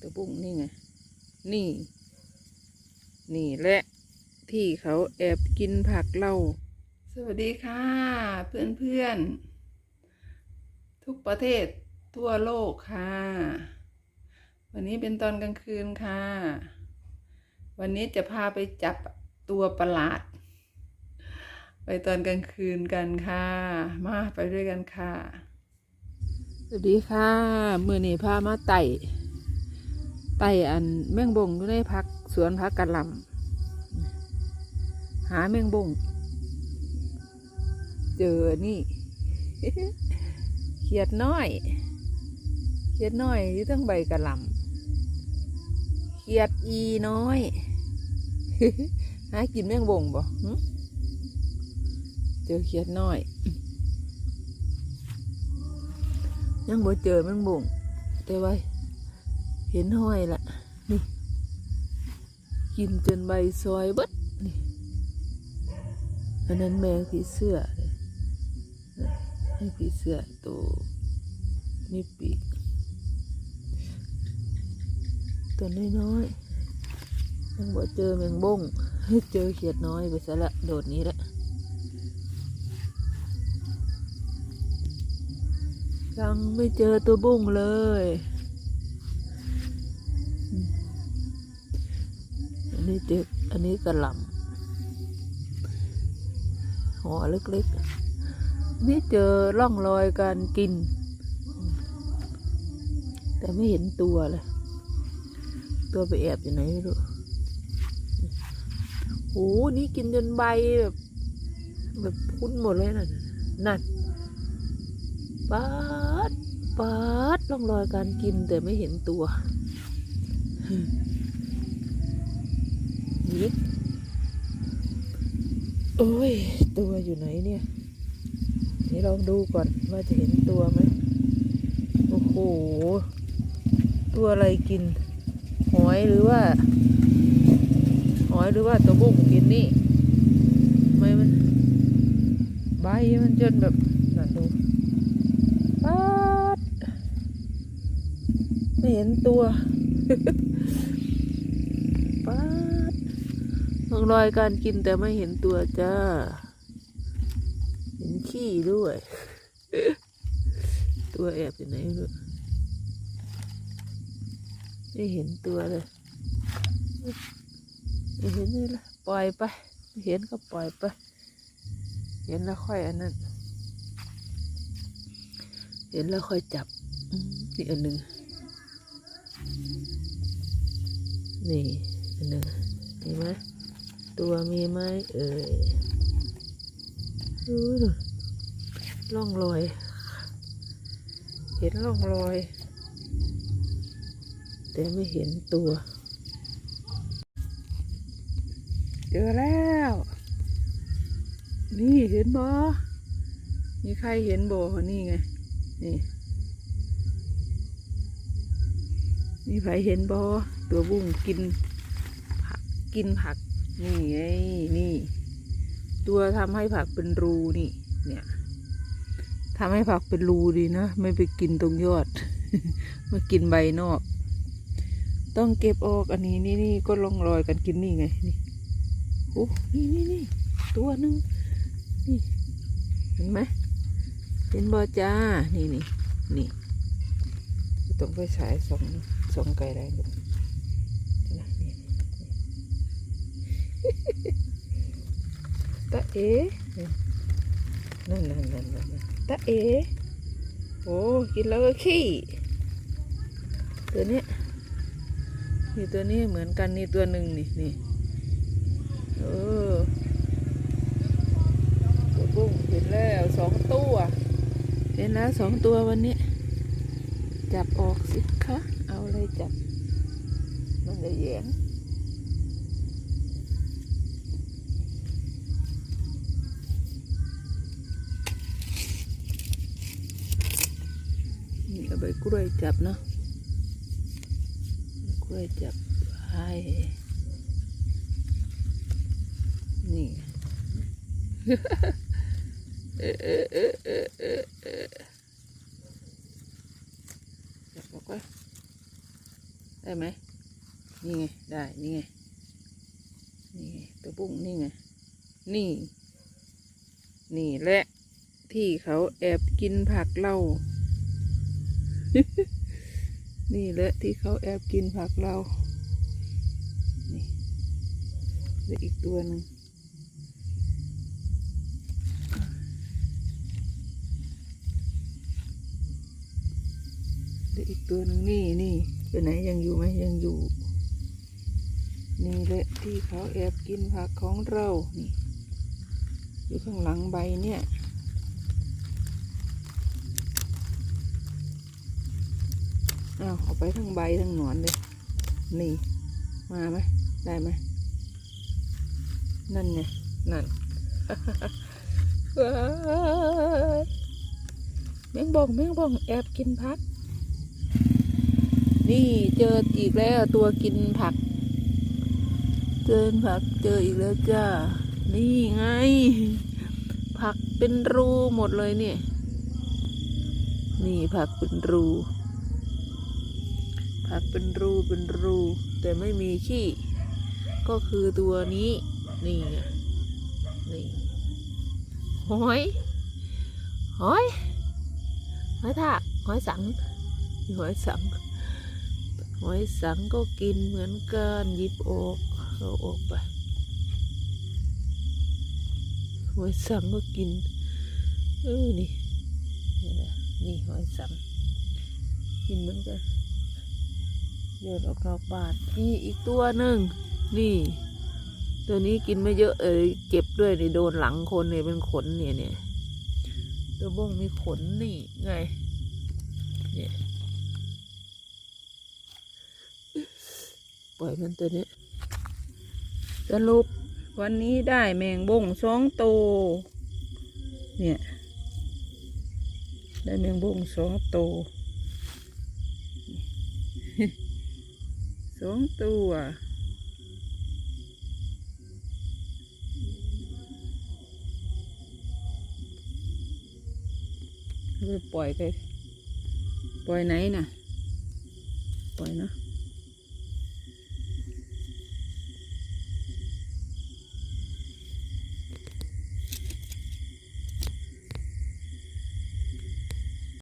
ตัวบุ้งนี่ไง นี่ นี่แหละที่เขาแอบกินผักเรา สวัสดีค่ะ เพื่อนเพื่อนๆทุกประเทศทั่วโลกค่ะ วันนี้เป็นตอนกลางคืนค่ะ วันนี้จะพาไปจับตัวประหลาด ไปตอนกลางคืนกันค่ะ มาไปด้วยกันค่ะ สวัสดีค่ะ มือนี้พามาไต่ ไต่อันแมงบงอยู่ในพักสวนพักกะหล่ำหาแมงบง เจอนี่เขียดน้อยเขียดน้อยอยู่ทั้งใบกะหล่ำเขียดอีน้อยหากินแมงบงบ่เจอเขียดน้อย ยังบ่เจอแมงบงแต่ว่า เห็นห้อยละนี่ กินจนใบซอยบดนี่อันนั้นแมงผีเสื้อเลยนี่ผีเสื้อตัวมีปีกตัวน้อยๆยังบ่เจอแมงบงเจอเขียดน้อยไปซะละโดดนี้ละยังไม่เจอตัวบุ้งเลย นี้เจออันนี้กระหล่ำหัวเล็กๆ นี่เจอร่องรอยการกิน แต่ไม่เห็นตัวเลย ตัวไปแอบอยู่ไหนไม่รู้โอ้นี่กินจนใบแบบแบบพุ้นหมดเลยนั่นนั่นปาดปาดร่องรอยการกินแต่ไม่เห็นตัว นี่โอ้ย ตัวอยู่ไหนเนี่ยนี่ลองดูก่อนว่าจะเห็นตัวไหมโอ้โห ตัวอะไรกิน หอยหรือว่า หอยหรือว่าตัวบุ้งกินนี่ไมมันใบมันจนแบบนั่นดูป๊าดไม่เห็นตัว ป๊าด ร่องรอยการกินแต่ไม่เห็นตัวจ้า เห็นขี้ด้วย ตัวแอบอยู่ไหนไม่รู้ไม่เห็นตัวเลยไม่เห็นเลยละปล่อยไป เห็นก็ปล่อยไป เห็นแล้วค่อยอันนั้น เห็นแล้วค่อยจับนี่อันหนึ่งนี่อันหนึ่งเห็นไหม ตัวมีไหมเอ่ยดูดูร่องรอย เห็นร่องรอย แต่ไม่เห็นตัว เจอแล้ว นี่เห็นบ่มีใครเห็นบ่นี่ไง นี่ มีใครเห็นบอตัวบุ้งกิน ผักกินผัก นี่ไงนี่ ตัวทำให้ผักเป็นรูนี่ เนี่ยทำให้ผักเป็นรูดีนะ ไม่ไปกินตรงยอด มากินใบนอก ต้องเก็บออกอันนี้นี่นี่ก็ลองรอยกันกินนี่ไง นี่โอ้นี่นี่นี่ตัวหนึ่งนี่ เห็นไหมเห็นบอจ้า นี่นี่นี่ต้องไปฉายสองสองไกลได้ดูนะนี่ ตาเอนั่นนั่นนั่นนั่นตาเอโอ้กินแล้วก็ขี้ ตัวนี้นี่ตัวนี้เหมือนกันนี่ตัวหนึ่งนี่นี่เออตัวบุ้งเห็นแล้วสองตัวเห็นแล้วสองตัววันนี้ จับออกสิคะ เอาอะไรจับ มันจะแยง กล้วยจับเนาะกล้วยจับไปนี่เออเออเออเออเออเออจับออกไว้ได้ไหมนี่ไงได้นี่ไงนี่ไงตัวบุ้งนี่ไงนี่ นี่แหละที่เขาแอบกินผักเรา นี่แหละที่เขาแอบกินผักเรานี่เหลืออีกตัวหนึ่งเหลืออีกตัวหนึ่งนี่นี่ไปไหนยังอยู่ไหมยังอยู่ นี่แหละที่เขาแอบกินผักของเรานี่อยู่ข้างหลังใบเนี่ย เอาเอาไปทั้งใบทั้งหนอนเลยนี่มาไหมได้ไหมนั่นไงนั่นแมงบองแมงบองแอบกินผัก นี่เจออีกแล้วตัวกินผัก เจอผักเจออีกแล้วจ้า นี่ไง ผักเป็นรูหมดเลยเนี่ย นี่ผักเป็นรู ผักเป็นรูเป็นรู แต่ไม่มีขี้ ก็คือตัวนี้ นี่ไงนี่หอยหอยหอยทากหอยสังหอยสังหอยสังก็กินเหมือนกันยิบออกเอาออกไปหอยสังก็กินเออนี่นี่หอยสังกินเหมือนกัน เดินออกนอกบ้านนี่อีกตัวหนึ่งนี่ ตัวนี้กินไม่เยอะเออเจ็บด้วยนี่โดนหลังคนเนี่ยเป็นขนเนี่ยเนี่ยตัวบ้งมีขนนี่ไงเนี่ยปล่อยมันตัวนี้สรุปวันนี้ได้แมงบ้งสองตัวเนี่ย ได้แมงบ้งสองตัว สองตัวปปล่อยไป ปล่อยไหนน่ะ ปล่อยเนาะ